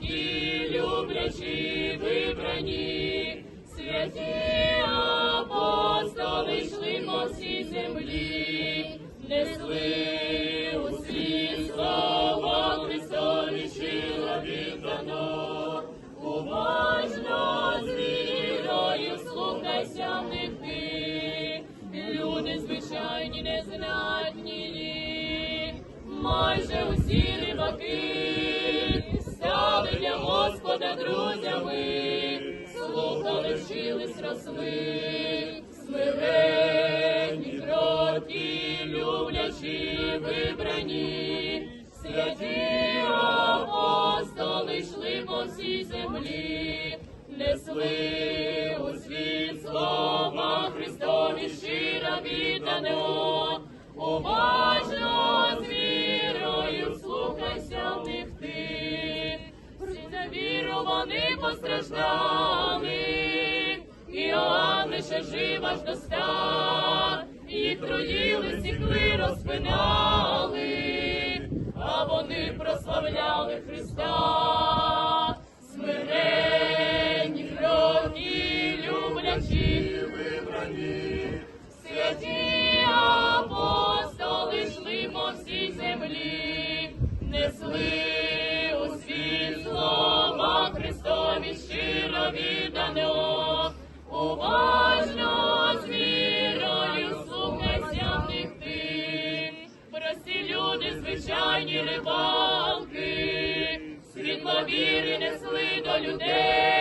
Ти люблячі вибрані, святі апостоли йшли по всій землі, несли. друзями, слухали, вчились, росли, смиренні, кроті, люблячі, вибрані, святі апостоли йшли по всій землі, несли у світ слова Христові щиро віддано. постраждали, Іоанн лише жив аж до ста, їх троїли, сікли, розпинали, а вони прославляли Христа. olho dele.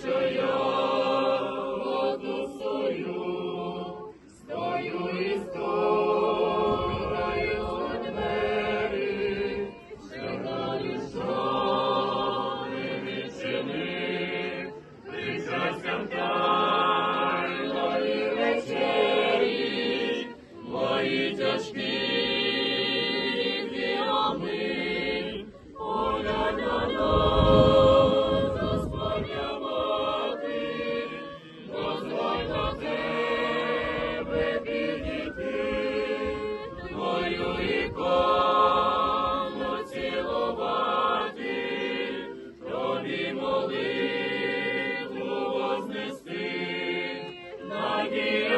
to your. give.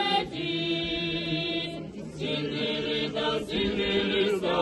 Покрадіть, зцінили та зцінилися,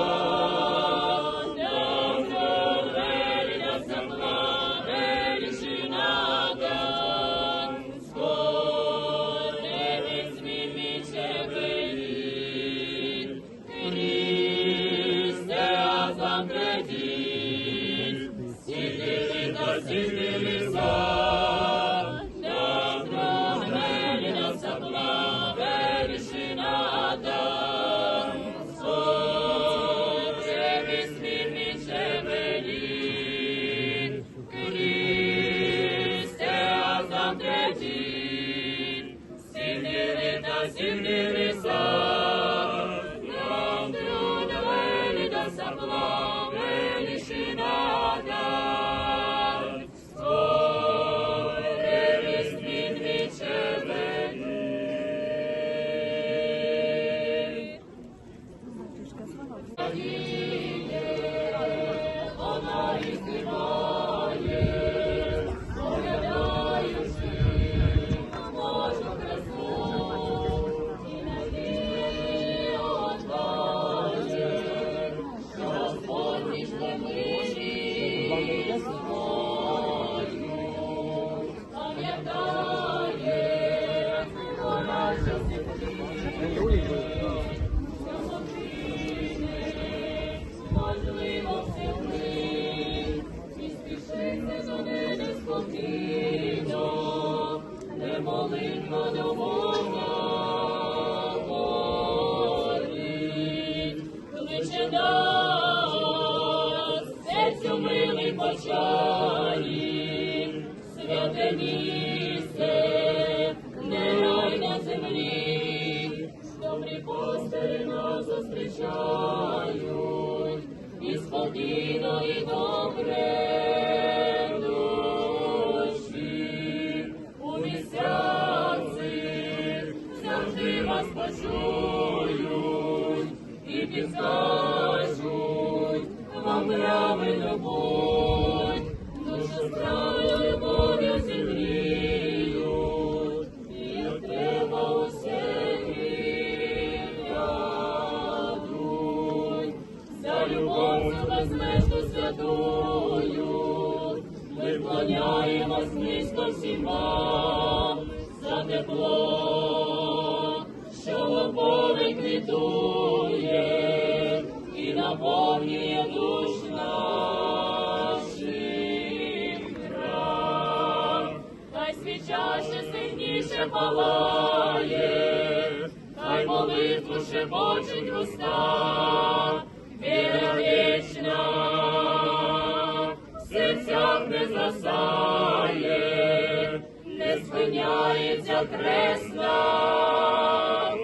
зупиняється кресна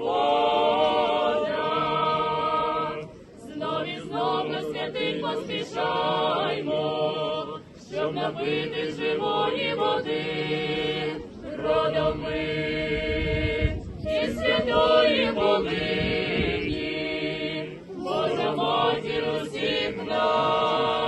вода. Знов і поспішаймо, щоб напити живої води, родами і святої воли. Боже, матір усіх нас.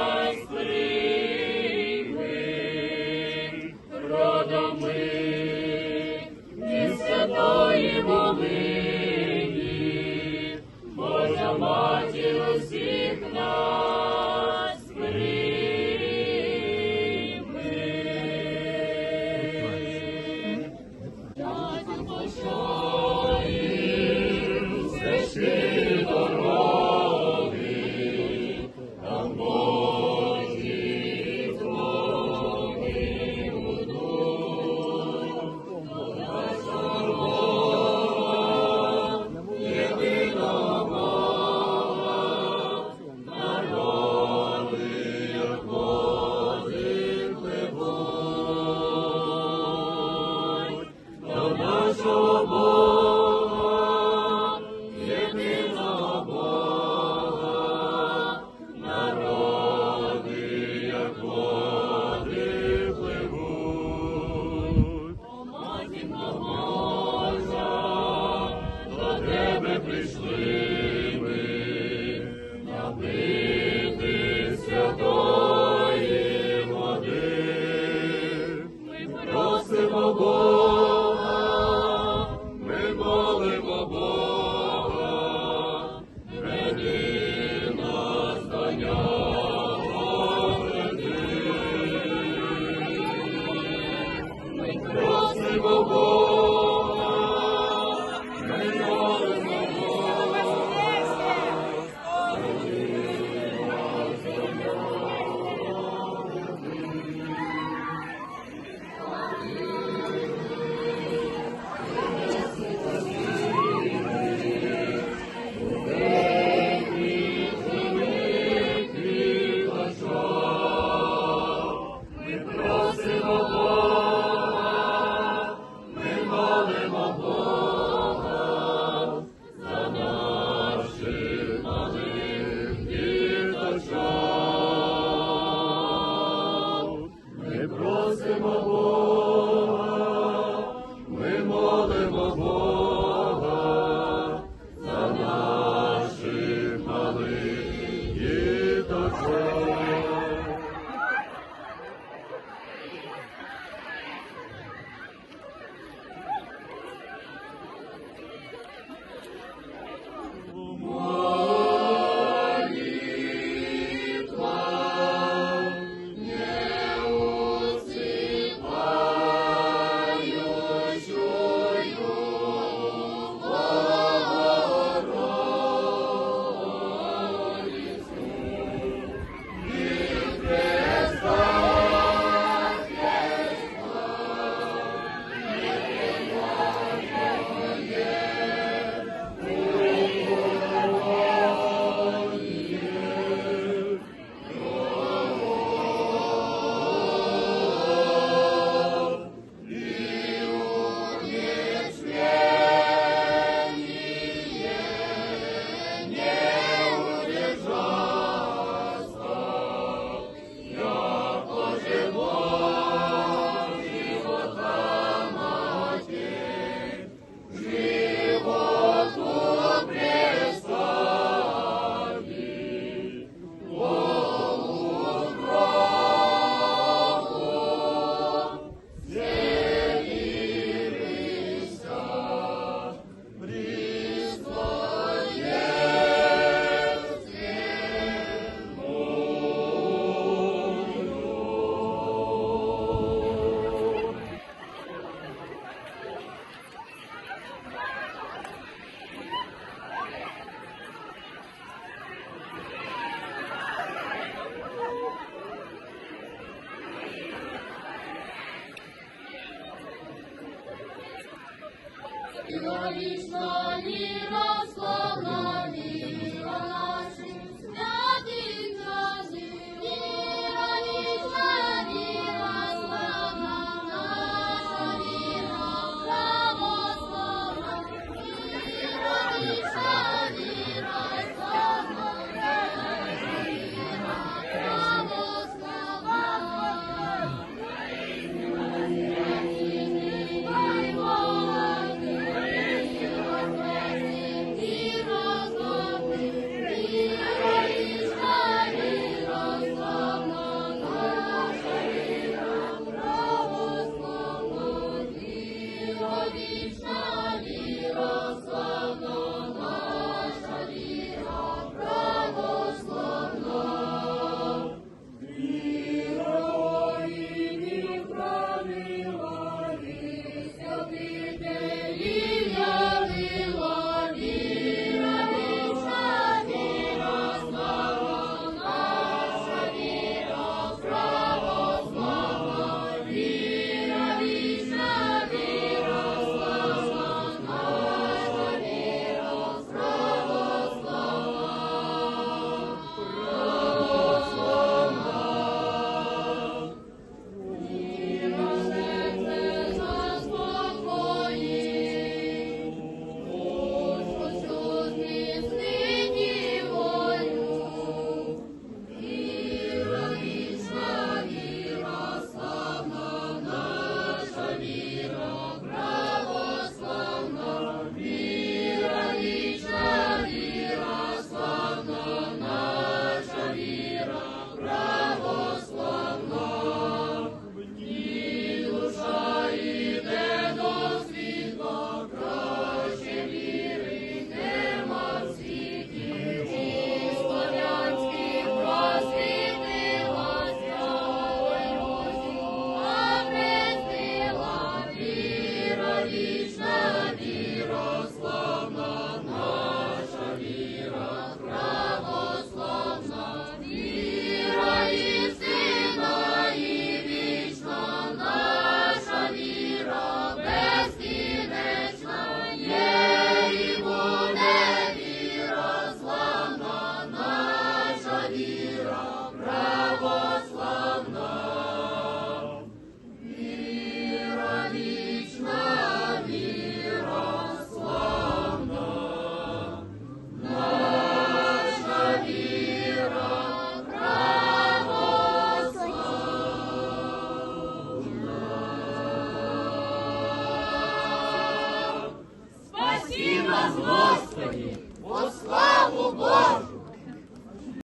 Віра вічна, віра славна,